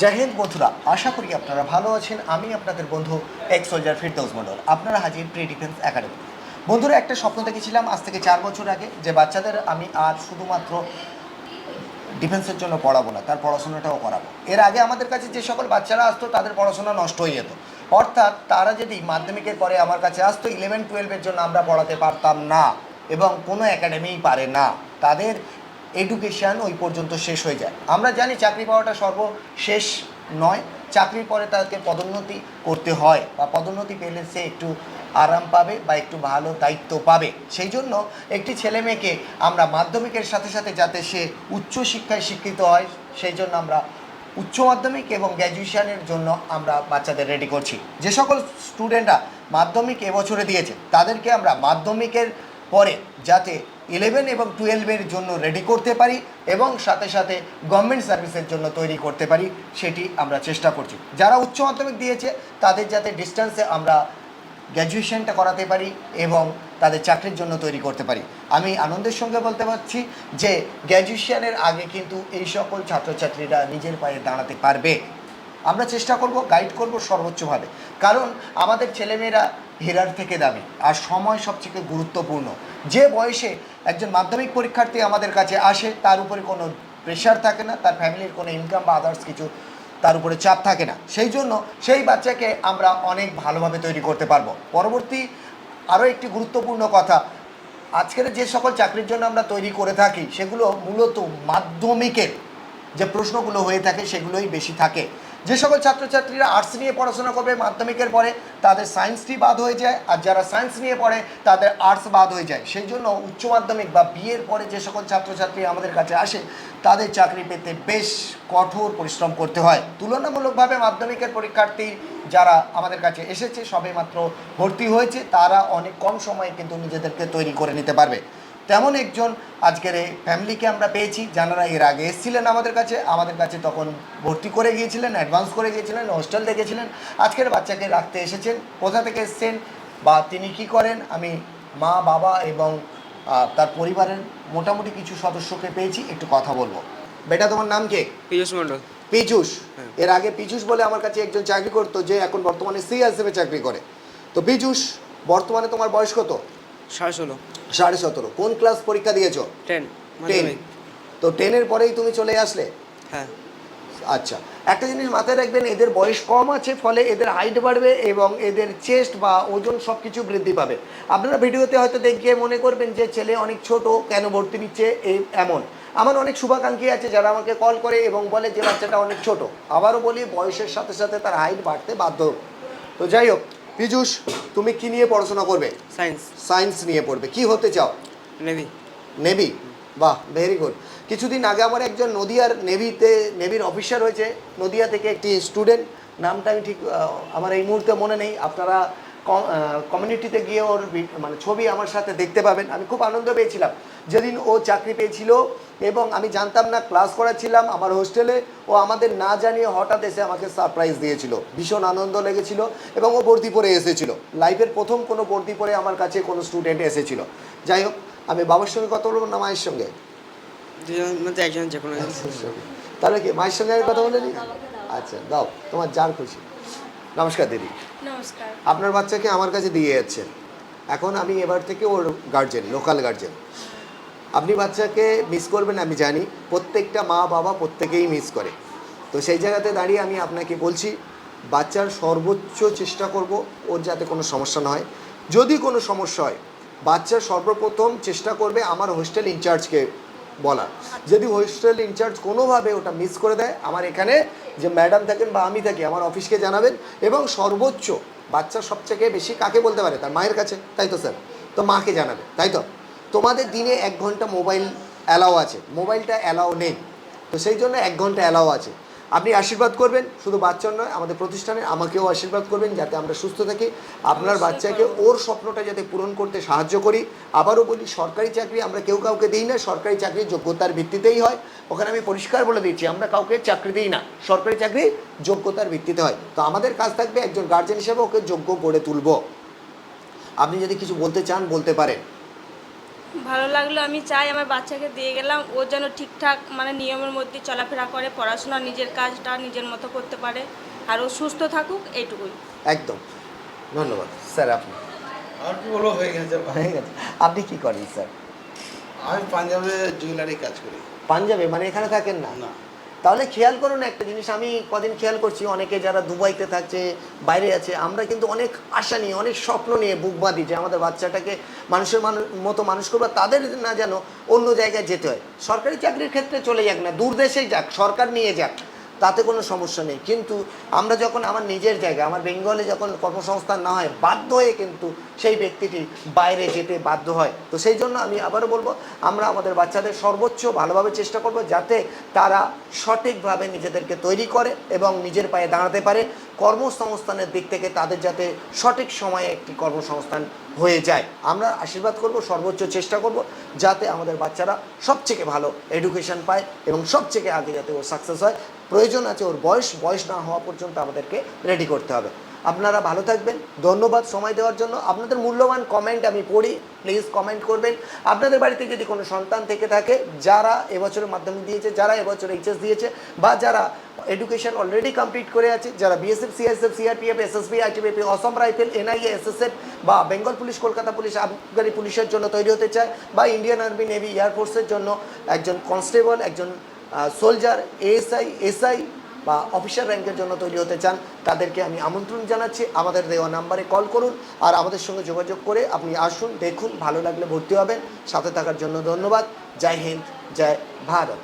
জয় বন্ধুরা, আশা করি আপনারা ভালো আছেন। আমি আপনাদের বন্ধু এক্স সোলজার ফিরদৌস মন্ডল আপনারা হাজির প্রি ডিফেন্স একাডেমি বন্ধুরা, একটা স্বপ্ন দেখেছিলাম আজ থেকে চার বছর আগে যে বাচ্চাদের আমি আর শুধুমাত্র ডিফেন্সের জন্য পড়াবো না, তার পড়াশোনাটাও করাবো। এর আগে আমাদের কাছে যে সকল বাচ্চারা আসতো, তাদের পড়াশোনা নষ্ট হয়ে যেত। অর্থাৎ তারা যদি মাধ্যমিকের পরে আমার কাছে আসতো ইলেভেন টুয়েলভের জন্য আমরা পড়াতে পারতাম না এবং কোনো একাডেমিই পারে না। তাদের এডুকেশান ওই পর্যন্ত শেষ হয়ে যায়। আমরা জানি চাকরি পাওয়াটা সর্বশেষ নয়, চাকরির পরে তাকে পদোন্নতি করতে হয় বা পদোন্নতি পেলে সে একটু আরাম পাবে বা একটু ভালো দায়িত্ব পাবে। সেই জন্য একটি ছেলে মেয়েকে আমরা মাধ্যমিকের সাথে সাথে যাতে সে উচ্চশিক্ষায় শিক্ষিত হয়, সেই জন্য আমরা উচ্চ মাধ্যমিক এবং গ্র্যাজুয়েশনের জন্য আমরা বাচ্চাদের রেডি করছি। যে সকল স্টুডেন্টরা মাধ্যমিক এবছরে দিয়েছে, তাদেরকে আমরা মাধ্যমিকের পরে যাতে ইলেভেন এবং টুয়েলভের জন্য রেডি করতে পারি এবং সাথে সাথে গভর্নমেন্ট সার্ভিসের জন্য তৈরি করতে পারি, সেটি আমরা চেষ্টা করছি। যারা উচ্চ মাধ্যমিক দিয়েছে, তাদের যাতে ডিস্টেন্সে আমরা গ্র্যাজুয়েশনটা করাতে পারি এবং তাদের চাকরির জন্য তৈরি করতে পারি। আমি আনন্দের সঙ্গে বলতে পারছি যে গ্র্যাজুয়েশনের আগে কিন্তু এই সকল ছাত্রছাত্রীরা নিজের পায়ে দাঁড়াতে পারবে। আমরা চেষ্টা করব গাইড করব সর্বোচ্চভাবে। কারণ আমাদের ছেলেমেয়েরা হীরার থেকে দামি আর সময় সবথেকে গুরুত্বপূর্ণ। যে বয়সে একজন মাধ্যমিক পরীক্ষার্থী আমাদের কাছে আসে, তার উপরে কোনো প্রেশার থাকে না, তার ফ্যামিলির কোনো ইনকাম বা আদার্স কিছু তার উপরে চাপ থাকে না। সেই জন্য সেই বাচ্চাকে আমরা অনেক ভালোভাবে তৈরি করতে পারব। পরবর্তী আরও একটি গুরুত্বপূর্ণ কথা, আজকের যে সকল চাকরির জন্য আমরা তৈরি করে থাকি, সেগুলো মূলত মাধ্যমিকের যে প্রশ্নগুলো হয়ে থাকে, সেগুলোই বেশি থাকে। যে সকল ছাত্রছাত্রীরা আর্টস নিয়ে পড়াশোনা করবে মাধ্যমিকের পরে, তাদের সায়েন্সটি বাদ হয়ে যায়। আর যারা সায়েন্স নিয়ে পড়ে, তাদের আর্টস বাদ হয়ে যায়। সেই জন্য উচ্চ মাধ্যমিক বা বিয়ের পরে যে সকল ছাত্রছাত্রী আমাদের কাছে আসে, তাদের চাকরি পেতে বেশ কঠোর পরিশ্রম করতে হয়। তুলনামূলকভাবে মাধ্যমিকের পরীক্ষার্থী যারা আমাদের কাছে এসেছে, সবেমাত্র ভর্তি হয়েছে, তারা অনেক কম সময়ে কিন্তু নিজেদেরকে তৈরি করে নিতে পারবে। তেমন একজন আজকের এই ফ্যামিলিকে আমরা পেয়েছি যারা এর আগে এসেছিলেন আমাদের কাছে আমাদের কাছে তখন ভর্তি করে গিয়েছিলেন অ্যাডভান্স করে গিয়েছিলেন হোস্টেল দেখেছিলেন আজকের বাচ্চাকে রাখতে এসেছেন কোথা থেকে এসেছেন বা তিনি কি করেন আমি মা বাবা এবং তার পরিবারের মোটামুটি কিছু সদস্যকে পেয়েছি একটু কথা বলব। বেটা তোমার নাম কে? পীযুষ মণ্ডল। পিচুস হ্যাঁ। এর আগে পিচুস বলে আমার কাছে একজন চাকরি করতো যে এখন বর্তমানে সিআরসিএফে চাকরি করে। তো পিচুস বর্তমানে তোমার বয়স কত? সাড়ে ষোলো। সাড়ে সতেরো। কোন ক্লাস পরীক্ষা দিয়েছ? টেন টেন তো টেনের পরেই তুমি চলে আসলে? হ্যাঁ। আচ্ছা। একটা জিনিস মাথায় রাখবেন এদের বয়স কম আছে ফলে এদের হাইট বাড়বে এবং এদের চেস্ট বা ওজন সব কিছু বৃদ্ধি পাবে। আপনারা ভিডিওতে হয়তো দেখিয়ে মনে করবেন যে ছেলে অনেক ছোট কেন ভর্তি নিচ্ছে এই এমন। আমার অনেক শুভাকাঙ্ক্ষী আছে যারা আমাকে কল করে এবং বলে যে বাচ্চাটা অনেক ছোট। আবারও বলি বয়সের সাথে সাথে তার হাইট বাড়তে বাধ্য তো যাই হোক পীযুষ তুমি কি নিয়ে পড়াশোনা করবে? সায়েন্স সায়েন্স নিয়ে পড়বে। কি হতে চাও? নেভি নেভি বাহ ভেরি গুড কিছুদিন আগে আমার একজন নদিয়ার নেভিতে নেভির অফিসার হয়েছে। নদিয়া থেকে একটি স্টুডেন্ট নামটা আমি ঠিক আমার এই মুহূর্তে মনে নেই। আপনারা কমিউনিটিতে গিয়ে ওর মানে ছবি আমার সাথে দেখতে পাবেন। আমি খুব আনন্দ পেয়েছিলাম। যেদিন ও চাকরি পেয়েছিল এবং আমি জানতাম না ক্লাস করাচ্ছিলাম আমার হোস্টেলে ও আমাদের না জানিয়ে হঠাৎ এসে আমাকে সারপ্রাইজ দিয়েছিল। ভীষণ আনন্দ লেগেছিল এবং ও বর্দি পরে এসেছিল। লাইফের প্রথম কোনো বর্দি পরে আমার কাছে কোনো স্টুডেন্ট এসেছিল। যাই হোক আমি বাবার সঙ্গে কথা বলব না মায়ের সঙ্গে? তাহলে কি মায়ের সঙ্গে আমি কথা বলে নিই আচ্ছা দাও তোমার যার খুশি। নমস্কার দিদি। নমস্কার। আপনার বাচ্চাকে আমার কাছে দিয়ে যাচ্ছেন এখন আমি এবার থেকে ওর গার্জেন লোকাল গার্জেন আপনি বাচ্চাকে মিস করবেন আমি জানি। প্রত্যেকটা মা বাবা প্রত্যেকেই মিস করে। তো সেই জায়গাতে দাঁড়িয়ে আমি আপনাকে বলছি বাচ্চার সর্বোচ্চ চেষ্টা করব ওর যাতে কোনো সমস্যা না হয়। যদি কোনো সমস্যা হয় বাচ্চার সর্বপ্রথম চেষ্টা করবে আমার হোস্টেল ইনচার্জকে বলা যদি হোস্টেল ইনচার্জ কোনোভাবে ওটা মিস করে দেয়, আমার এখানে যে ম্যাডাম থাকেন বা আমি থাকি, আমার অফিসকে জানাবেন এবং সর্বোচ্চ বাচ্চা সবথেকে বেশি কাকে বলতে পারে? তার মায়ের কাছে, তাই তো স্যার? তো মাকে জানাবে, তাই তো? তোমাদের দিনে এক ঘণ্টা মোবাইল অ্যালাও আছে। মোবাইলটা অ্যালাও নেই। তো সেই জন্য এক ঘণ্টা অ্যালাও আছে। আপনি আশীর্বাদ করবেন শুধু বাচ্চার নয় আমাদের প্রতিষ্ঠানে আমাকেও আশীর্বাদ করবেন যাতে আমরা সুস্থ থাকি। আপনার বাচ্চাকে ওর স্বপ্নটা যাতে পূরণ করতে সাহায্য করি। আবারও বলি সরকারি চাকরি আমরা কেউ কাউকে দিই না সরকারি চাকরি যোগ্যতার ভিত্তিতেই হয়। ওখানে আমি পরিষ্কার বলে দিচ্ছি আমরা কাউকে চাকরি দিই না সরকারি চাকরি যোগ্যতার ভিত্তিতে হয়। তো আমাদের কাজ থাকবে একজন গার্জেন হিসেবে ওকে যোগ্য করে তুলব। আপনি যদি কিছু বলতে চান বলতে পারেন। ভালো লাগল আমি চাই আমার বাচ্চাকে দিয়ে গেলাম ও যেন ঠিকঠাক মানে নিয়মের মধ্যে চলাফেরা করে পড়াশোনা নিজের কাজটা নিজের মতো করতে পারে আর ও সুস্থ থাকুক এইটুকুই। একদম। ধন্যবাদ। স্যার আপনি? আর কি বলো হয়ে গেছে। হয়ে গেছে। আপনি কি করেন স্যার? আমি পাঞ্জাবে জুয়েলারি কাজ করি। পাঞ্জাবে? মানে এখানে থাকেন না? না। তাহলে খেয়াল করুন একটা জিনিস, আমি কদিন খেয়াল করছি, অনেকে যারা দুবাইতে থাকছে, বাইরে আছে, আমরা কিন্তু অনেক আশা নিয়ে, অনেক স্বপ্ন নিয়ে বুক বাঁধি যে আমাদের বাচ্চাটাকে মানুষের মানুষ মতো মানুষ করব তাদের না যেন অন্য জায়গায় যেতে হয়। সরকারি চাকরির ক্ষেত্রে চলে যাক না, দূর দেশেই যাক, সরকার নিয়ে যাক। তাতে কোনো সমস্যা নেই। কিন্তু আমরা যখন আমার নিজের জায়গায়, আমার বেঙ্গলে যখন কর্মসংস্থান না হয়, বাধ্য হয়ে কিন্তু সেই ব্যক্তিটি বাইরে যেতে বাধ্য হয়। তো সেই জন্য আমি আবারও বলব, আমরা আমাদের বাচ্চাদের সর্বোচ্চ ভালোভাবে চেষ্টা করব যাতে তারা সঠিকভাবে নিজেদেরকে তৈরি করে এবং নিজের পায়ে দাঁড়াতে পারে। কর্মসংস্থানের দিক থেকে তাদের যাতে সঠিক সময়ে একটি কর্মসংস্থান হয়ে যায়। আমরা আশীর্বাদ করব, সর্বোচ্চ চেষ্টা করব যাতে আমাদের বাচ্চারা সবথেকে ভালো এডুকেশন পায় এবং সবথেকে আগে যাতে ও সাকসেস হয়। প্রয়োজন আছে, ওর বয়স বয়স না হওয়া পর্যন্ত আমাদেরকে রেডি করতে হবে। আপনারা ভালো থাকবেন, ধন্যবাদ সময় দেওয়ার জন্য। আপনাদের মূল্যবান কমেন্ট আমি পড়ি প্লিজ কমেন্ট করবেন। আপনাদের বাড়িতে যদি কোনো সন্তান থেকে থাকে, যারা এবছরের মাধ্যমিক দিয়েছে, যারা এবছর এইচএস দিয়েছে, বা যারা এডুকেশন অলরেডি কমপ্লিট করে আছে, যারা BSF CSF CRPF SSB ITBP Assam rifle NIA SSF বা বেঙ্গল পুলিশ কলকাতা পুলিশ আবগারি পুলিশের জন্য তৈরি হতে চায়, বা ইন্ডিয়ান আর্মি নেভি এয়ারফোর্সের জন্য একজন কনস্টেবল একজন সোলজার এএসআই এসআই বা অফিসার র্যাঙ্কের জন্য তৈরি হতে চান, তাদেরকে আমি আমন্ত্রণ জানাচ্ছি। আমাদের দেওয়া নাম্বারে কল করুন আর আমাদের সঙ্গে যোগাযোগ করে আপনি আসুন, দেখুন, ভালো লাগলে ভর্তি হবেন। সাথে থাকার জন্য ধন্যবাদ। জয় হিন্দ, জয় ভারত।